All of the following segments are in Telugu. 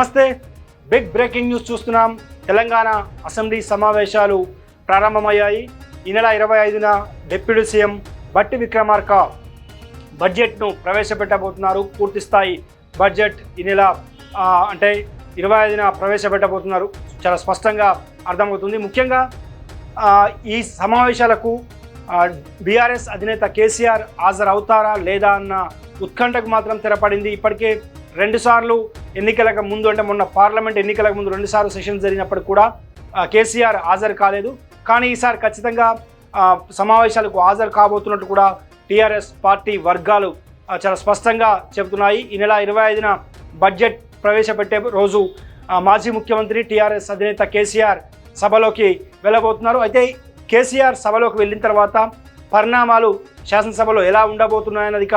నమస్తే. బిగ్ బ్రేకింగ్ న్యూస్ చూస్తున్నాం. తెలంగాణ అసెంబ్లీ సమావేశాలు ప్రారంభమయ్యాయి. ఈ నెల ఇరవై ఐదున డిప్యూటీ సీఎం బట్టి విక్రమార్క బడ్జెట్ను ప్రవేశపెట్టబోతున్నారు. పూర్తి స్థాయి బడ్జెట్ ఈ నెల అంటే ఇరవై ఐదున ప్రవేశపెట్టబోతున్నారు. చాలా స్పష్టంగా అర్థమవుతుంది. ముఖ్యంగా ఈ సమావేశాలకు బీఆర్ఎస్ అధినేత కేసీఆర్ హాజరవుతారా లేదా అన్న ఉత్కంఠకు మాత్రం తెరపడింది. ఇప్పటికే రెండుసార్లు ఎన్నికలకు ముందు అంటే మొన్న పార్లమెంట్ ఎన్నికలకు ముందు రెండుసార్లు సెషన్స్ జరిగినప్పుడు కూడా కేసీఆర్ హాజరు కాలేదు. కానీ ఈసారి ఖచ్చితంగా సమావేశాలకు హాజరు కాబోతున్నట్టు కూడా టీఆర్ఎస్ పార్టీ వర్గాలు చాలా స్పష్టంగా చెబుతున్నాయి. ఈ నెల ఇరవై ఐదున బడ్జెట్ ప్రవేశపెట్టే రోజు మాజీ ముఖ్యమంత్రి టీఆర్ఎస్ అధినేత కేసీఆర్ సభలోకి వెళ్ళబోతున్నారు. అయితే కేసీఆర్ సభలోకి వెళ్ళిన తర్వాత పరిణామాలు శాసనసభలో ఎలా ఉండబోతున్నాయన్నది ఇక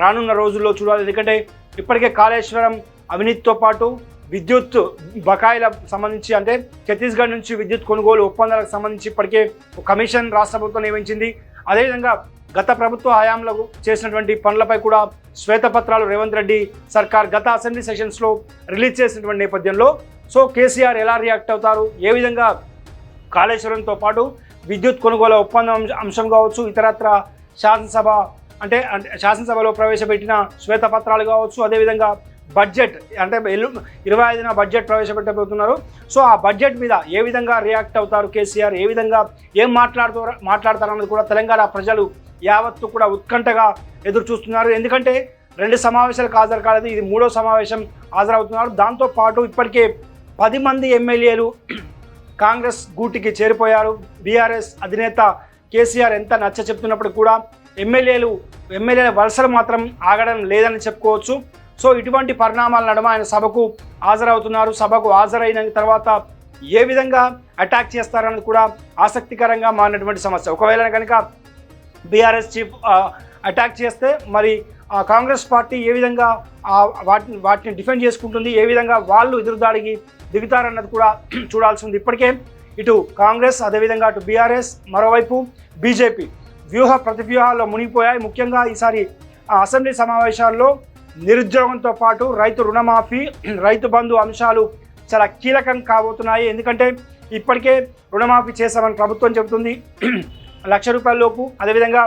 రానున్న రోజుల్లో చూడాలి. ఎందుకంటే ఇప్పటికే కాళేశ్వరం అవినీతితో పాటు విద్యుత్ బకాయిలకు సంబంధించి అంటే ఛత్తీస్గఢ్ నుంచి విద్యుత్ కొనుగోలు ఒప్పందాలకు సంబంధించి ఇప్పటికే ఒక కమిషన్ రాష్ట్ర ప్రభుత్వం నియమించింది. అదేవిధంగా గత ప్రభుత్వ హయాంలో చేసినటువంటి పనులపై కూడా శ్వేతపత్రాలు రేవంత్ రెడ్డి సర్కార్ గత అసెంబ్లీ సెషన్స్లో రిలీజ్ చేసినటువంటి నేపథ్యంలో సో కేసీఆర్ ఎలా రియాక్ట్ అవుతారు? ఏ విధంగా కాళేశ్వరంతో పాటు విద్యుత్ కొనుగోలు ఒప్పందం అంశం కావచ్చు ఇతరత్ర శాసనసభ అంటే అంటే శాసనసభలో ప్రవేశపెట్టిన శ్వేతపత్రాలు కావచ్చు అదేవిధంగా బడ్జెట్ అంటే ఎల్లు ఇరవై ఐదున బడ్జెట్ ప్రవేశపెట్టబోతున్నారు. సో ఆ బడ్జెట్ మీద ఏ విధంగా రియాక్ట్ అవుతారు కేసీఆర్? ఏ విధంగా ఏం మాట్లాడుతారు మాట్లాడతారన్నది కూడా తెలంగాణ ప్రజలు యావత్తు కూడా ఉత్కంఠగా ఎదురు చూస్తున్నారు ఎందుకంటే రెండు సమావేశాలకు హాజరు కాలేదు ఇది మూడో సమావేశం హాజరవుతున్నారు. దాంతో పాటు ఇప్పటికే పది మంది ఎమ్మెల్యేలు కాంగ్రెస్ గూటికి చేరిపోయారు. బీఆర్ఎస్ అధినేత కేసీఆర్ ఎంత నచ్చ చెప్తున్నప్పుడు కూడా ఎమ్మెల్యేలు ఎమ్మెల్యేల వలసలు మాత్రం ఆగడం లేదని చెప్పుకోవచ్చు. సో ఇటువంటి పరిణామాల నడుమ ఆయన సభకు హాజరవుతున్నారు. సభకు హాజరైన తర్వాత ఏ విధంగా అటాక్ చేస్తారన్నది కూడా ఆసక్తికరంగా మారినటువంటి సమస్య. ఒకవేళ కనుక బీఆర్ఎస్ చీఫ్ అటాక్ చేస్తే మరి ఆ, కాంగ్రెస్ పార్టీ ఏ విధంగా వాటిని వాటిని డిఫెండ్ చేసుకుంటుంది ఏ విధంగా వాళ్ళు ఎదురుదాడికి దిగుతారన్నది కూడా చూడాల్సి ఉంది. ఇప్పటికే ఇటు కాంగ్రెస్ అదేవిధంగా అటు బీఆర్ఎస్ మరోవైపు బీజేపీ వ్యూహ ప్రతివ్యూహాల్లో మునిగిపోయాయి. ముఖ్యంగా ఈసారి ఆ, అసెంబ్లీ సమావేశాల్లో నిరుద్యోగంతో పాటు రైతు రుణమాఫీ రైతు బంధు అంశాలు చాలా కీలకం కాబోతున్నాయి. ఎందుకంటే ఇప్పటికే రుణమాఫీ చేశామని ప్రభుత్వం చెబుతుంది. లక్ష రూపాయల లోపు అదేవిధంగా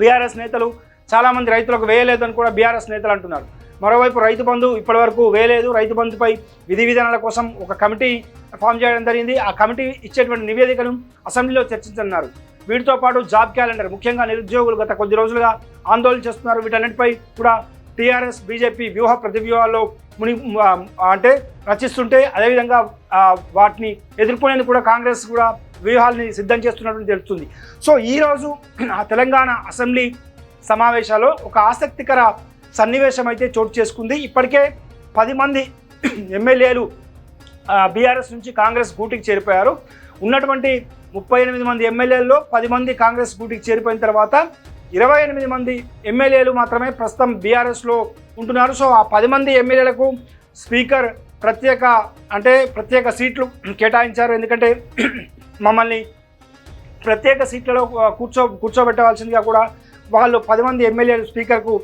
బీఆర్ఎస్ నేతలు చాలామంది రైతులకు వేయలేదని కూడా బీఆర్ఎస్ నేతలు అంటున్నారు. మరోవైపు రైతు బంధు ఇప్పటివరకు వేయలేదు. రైతు బంధుపై విధి విధానాల కోసం ఒక కమిటీ ఫామ్ చేయడం జరిగింది. ఆ కమిటీ ఇచ్చేటువంటి నివేదికను అసెంబ్లీలో చర్చించనున్నారు. వీటితో పాటు జాబ్ క్యాలెండర్ ముఖ్యంగా నిరుద్యోగులు గత కొద్ది రోజులుగా ఆందోళన చేస్తున్నారు. వీటన్నిటిపై కూడా టీఆర్ఎస్ బీజేపీ వ్యూహ ప్రతివ్యూహాల్లో ముని అంటే రచిస్తుంటే అదేవిధంగా వాటిని ఎదుర్కొనేందుకు కూడా కాంగ్రెస్ కూడా వ్యూహాల్ని సిద్ధం చేస్తున్నట్టు తెలుస్తుంది. సో ఈరోజు ఆ తెలంగాణ అసెంబ్లీ సమావేశాల్లో ఒక ఆసక్తికర సన్నివేశం అయితే చోటు చేసుకుంది. ఇప్పటికే పది మంది ఎమ్మెల్యేలు బీఆర్ఎస్ నుంచి కాంగ్రెస్ గూటికి చేరిపోయారు. ఉన్నటువంటి ముప్పై ఎనిమిది మంది ఎమ్మెల్యేల్లో పది మంది కాంగ్రెస్ గూటికి చేరిపోయిన తర్వాత ఇరవై ఎనిమిది మంది ఎమ్మెల్యేలు మాత్రమే ప్రస్తుతం బీఆర్ఎస్లో ఉంటున్నారు. సో ఆ పది మంది ఎమ్మెల్యేలకు స్పీకర్ ప్రత్యేక అంటే ప్రత్యేక సీట్లు కేటాయించారు. ఎందుకంటే మమ్మల్ని ప్రత్యేక సీట్లలో కూర్చో కూర్చోబెట్టవలసిందిగా కూడా వాళ్ళు పది మంది ఎమ్మెల్యేలు స్పీకర్కు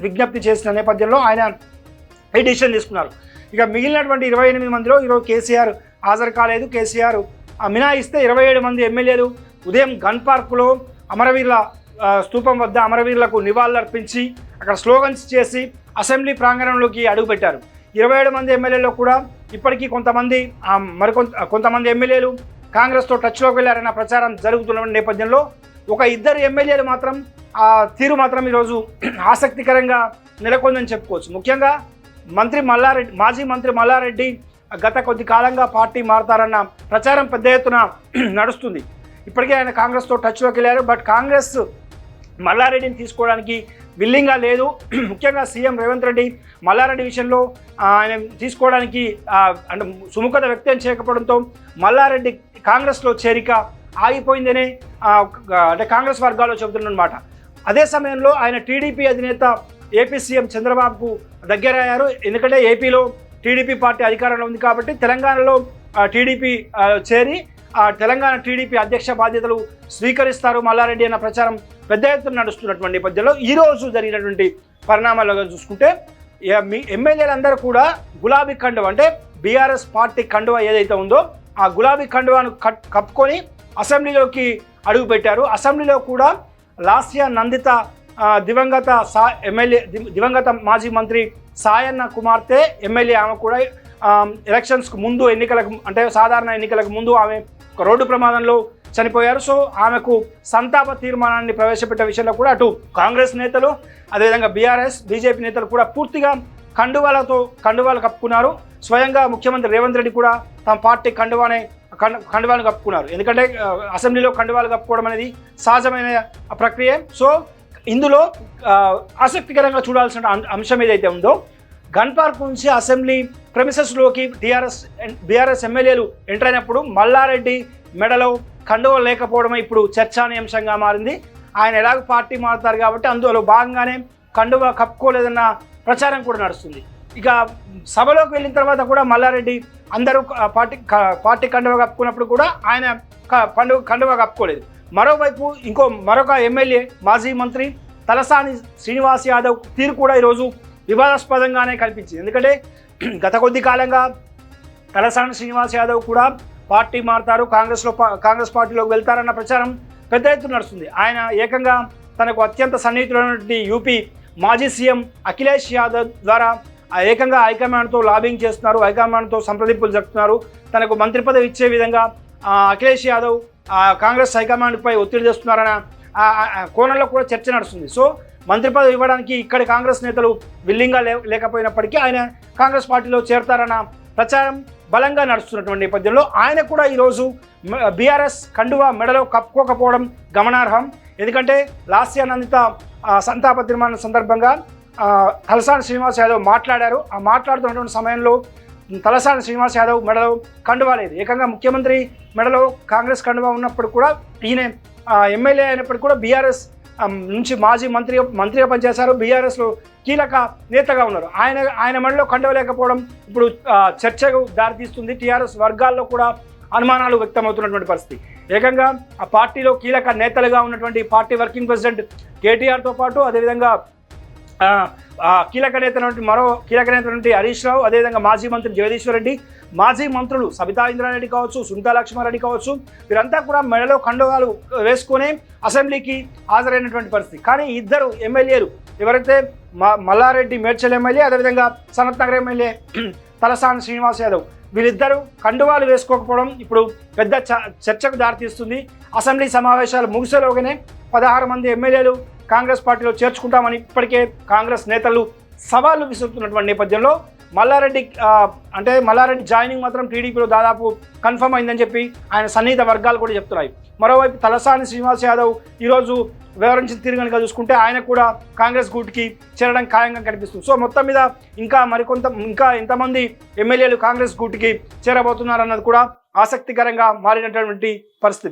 విజ్ఞప్తి చేసిన నేపథ్యంలో ఆయన ఈ డిసిషన్ తీసుకున్నారు. ఇక మిగిలినటువంటి ఇరవై ఎనిమిది మందిలో ఈరోజు కేసీఆర్ హాజరు కాలేదు. కేసీఆర్ ఆ, ఇరవై ఏడు మంది ఎమ్మెల్యేలు ఉదయం గన్ పార్కులో అమరవీరుల స్తూపం వద్ద అమరవీరులకు నివాళులర్పించి అక్కడ స్లోగన్స్ చేసి అసెంబ్లీ ప్రాంగణంలోకి అడుగుపెట్టారు. ఇరవై ఏడు మంది ఎమ్మెల్యేలో కూడా ఇప్పటికీ కొంతమంది మరికొంత కొంతమంది ఎమ్మెల్యేలు కాంగ్రెస్తో టచ్లోకి వెళ్ళారన్న ప్రచారం జరుగుతున్న నేపథ్యంలో ఒక ఇద్దరు ఎమ్మెల్యేలు మాత్రం ఆ తీరు మాత్రం ఈరోజు ఆసక్తికరంగా నెలకొందని చెప్పుకోవచ్చు. ముఖ్యంగా మంత్రి మల్లారెడ్డి మాజీ మంత్రి మల్లారెడ్డి గత కొద్ది కాలంగా పార్టీ మారతారన్న ప్రచారం పెద్ద ఎత్తున నడుస్తుంది. ఇప్పటికే ఆయన కాంగ్రెస్తో టచ్లోకి వెళ్ళారు. బట్ కాంగ్రెస్ మల్లారెడ్డిని తీసుకోవడానికి విల్లింగ్గా లేదు. ముఖ్యంగా సీఎం రేవంత్ రెడ్డి మల్లారెడ్డి విషయంలో ఆయన తీసుకోవడానికి అంటే సుముఖత వ్యక్తం చేయకపోవడంతో మల్లారెడ్డి కాంగ్రెస్లో చేరిక ఆగిపోయిందనే అంటే కాంగ్రెస్ వర్గాల్లో చెబుతున్నమాట. అదే సమయంలో ఆయన టీడీపీ అధినేత ఏపీ సీఎం చంద్రబాబుకు దగ్గరయ్యారు. ఎందుకంటే ఏపీలో టీడీపీ పార్టీ అధికారంలో ఉంది కాబట్టి తెలంగాణలో టీడీపీ చేరి ఆ తెలంగాణ టీడీపీ అధ్యక్ష బాధ్యతలు స్వీకరిస్తారు మల్లారెడ్డి అన్న ప్రచారం పెద్ద ఎత్తున నడుస్తున్నటువంటి నేపథ్యంలో ఈ రోజు జరిగినటువంటి పరిణామాలుగా చూసుకుంటే మీ ఎమ్మెల్యేలందరూ కూడా గులాబీ కండువ అంటే బీఆర్ఎస్ పార్టీ కండువ ఏదైతే ఉందో ఆ గులాబీ కండువాను కట్ కప్పుకొని అసెంబ్లీలోకి అడుగుపెట్టారు. అసెంబ్లీలో కూడా లాస్య నందిత దివంగత సా ఎమ్మెల్యే దివంగత మాజీ మంత్రి సాయన్న కుమార్తె ఎమ్మెల్యే ఆమె కూడా ఎలక్షన్స్కు ముందు ఎన్నికలకు అంటే సాధారణ ఎన్నికలకు ముందు ఆమె ఒక రోడ్డు ప్రమాదంలో చనిపోయారు. సో ఆమెకు సంతాప తీర్మానాన్ని ప్రవేశపెట్టే విషయంలో కూడా అటు కాంగ్రెస్ నేతలు అదేవిధంగా బీఆర్ఎస్ బీజేపీ నేతలు కూడా పూర్తిగా కండువాలతో కండువాలు కప్పుకున్నారు. స్వయంగా ముఖ్యమంత్రి రేవంత్ రెడ్డి కూడా తమ పార్టీ కండువానే కండు కండువాలు కప్పుకున్నారు. ఎందుకంటే అసెంబ్లీలో కండువాలు కప్పుకోవడం అనేది సహజమైన ప్రక్రియ. సో ఇందులో ఆసక్తికరంగా చూడాల్సిన అం- అంశం ఏదైతే ఉందో గన్ పార్క్ నుంచి అసెంబ్లీ ప్రెమిసెస్లోకి టీఆర్ఎస్ బీఆర్ఎస్ ఎమ్మెల్యేలు ఎంటర్ అయినప్పుడు మల్లారెడ్డి మెడలో కండువ లేకపోవడమే ఇప్పుడు చర్చానీయాంశంగా మారింది. ఆయన ఎలాగో పార్టీ మారుతారు కాబట్టి అందులో భాగంగానే కండువ కప్పుకోలేదన్న ప్రచారం కూడా నడుస్తుంది. ఇక సభలోకి వెళ్ళిన తర్వాత కూడా మల్లారెడ్డి అందరూ పార్టీ పార్టీ కండువ కప్పుకున్నప్పుడు కూడా ఆయన క- పండుగ కండువ కప్పుకోలేదు. మరోవైపు ఇంకో మరొక ఎమ్మెల్యే మాజీ మంత్రి తలసాని శ్రీనివాస్ యాదవ్ తీరు కూడా ఈరోజు వివాదాస్పదంగానే కనిపించింది. ఎందుకంటే గత కొద్ది కాలంగా తలసాని శ్రీనివాస్ యాదవ్ కూడా పార్టీ మారుతారు. కాంగ్రెస్లో కాంగ్రెస్ పార్టీలోకి వెళ్తారన్న ప్రచారం పెద్ద ఎత్తున నడుస్తుంది. ఆయన ఏకంగా తనకు అత్యంత సన్నిహితులైనటువంటి యూపీ మాజీ సీఎం అఖిలేష్ యాదవ్ ద్వారా ఏకంగా హైకమాండ్తో లాబింగ్ చేస్తున్నారు. హైకమాండ్తో సంప్రదింపులు జరుపుతున్నారు. తనకు మంత్రి పదవి ఇచ్చే విధంగా అఖిలేష్ యాదవ్ కాంగ్రెస్ హైకమాండ్పై ఒత్తిడి చేస్తున్నారన్న కోణంలో కూడా చర్చ నడుస్తుంది. సో మంత్రి పదవి ఇవ్వడానికి ఇక్కడి కాంగ్రెస్ నేతలు విల్లింగా లేకపోయినప్పటికీ ఆయన కాంగ్రెస్ పార్టీలో చేరతారన్న ప్రచారం బలంగా నడుస్తున్నటువంటి నేపథ్యంలో ఆయన కూడా ఈరోజు బీఆర్ఎస్ కండువా మెడలో కప్పుకోకపోవడం గమనార్హం. ఎందుకంటే లాస్యానందిత సంతాప తీర్మానం సందర్భంగా తలసాని శ్రీనివాస్ యాదవ్ మాట్లాడారు. ఆ మాట్లాడుతున్నటువంటి సమయంలో తలసాని శ్రీనివాస్ యాదవ్ మెడలో కండువా లేదు. ఏకంగా ముఖ్యమంత్రి మెడలో కాంగ్రెస్ కండువా ఉన్నప్పుడు కూడా ఈయన ఎమ్మెల్యే అయినప్పటికీ కూడా బీఆర్ఎస్ నుంచి మాజీ మంత్రి మంత్రిగా పనిచేశారు. బీఆర్ఎస్లో కీలక నేతగా ఉన్నారు. ఆయన ఆయన మెడలో కండవలేకపోవడం ఇప్పుడు చర్చకు దారితీస్తుంది. టీఆర్ఎస్ వర్గాల్లో కూడా అనుమానాలు వ్యక్తమవుతున్నటువంటి పరిస్థితి. ఏకంగా ఆ పార్టీలో కీలక నేతలుగా ఉన్నటువంటి పార్టీ వర్కింగ్ ప్రెసిడెంట్ కేటీఆర్తో పాటు అదేవిధంగా కీలక నేత మరో కీలక నేత హరీష్ రావు అదేవిధంగా మాజీ మంత్రి జగదీశ్వర్ రెడ్డి మాజీ మంత్రులు సబితా ఇంద్రారెడ్డి కావచ్చు సునీతా లక్ష్మారెడ్డి కావచ్చు వీరంతా కూడా మెడలో కండువాలు వేసుకొని అసెంబ్లీకి హాజరైనటువంటి పరిస్థితి. కానీ ఇద్దరు ఎమ్మెల్యేలు ఎవరైతే మల్లారెడ్డి మేడ్చల్ ఎమ్మెల్యే అదేవిధంగా సనత్ నగర్ ఎమ్మెల్యే తలసాని శ్రీనివాస్ యాదవ్ వీళ్ళిద్దరూ కండువాలు వేసుకోకపోవడం ఇప్పుడు పెద్ద చ- చర్చకు దారితీస్తుంది. అసెంబ్లీ సమావేశాలు ముగిసేలోగానే పదహారు మంది ఎమ్మెల్యేలు కాంగ్రెస్ పార్టీలో చేర్చుకుంటామని ఇప్పటికే కాంగ్రెస్ నేతలు సవాళ్ళు విసురుతున్నటువంటి నేపథ్యంలో మల్లారెడ్డి అంటే మల్లారెడ్డి జాయినింగ్ మాత్రం టీడీపీలో దాదాపు కన్ఫర్మ్ అయిందని చెప్పి ఆయన సన్నిహిత వర్గాలు కూడా చెప్తున్నాయి. మరోవైపు తలసాని శ్రీనివాస్ యాదవ్ ఈరోజు వివరించిన తీరు కనుక చూసుకుంటే ఆయన కూడా కాంగ్రెస్ గూట్కి చేరడం ఖాయంగా కనిపిస్తుంది. సో మొత్తం మీద ఇంకా మరికొంత ఇంకా ఎంతమంది ఎమ్మెల్యేలు కాంగ్రెస్ గూట్కి చేరబోతున్నారన్నది కూడా ఆసక్తికరంగా మారినటువంటి పరిస్థితి.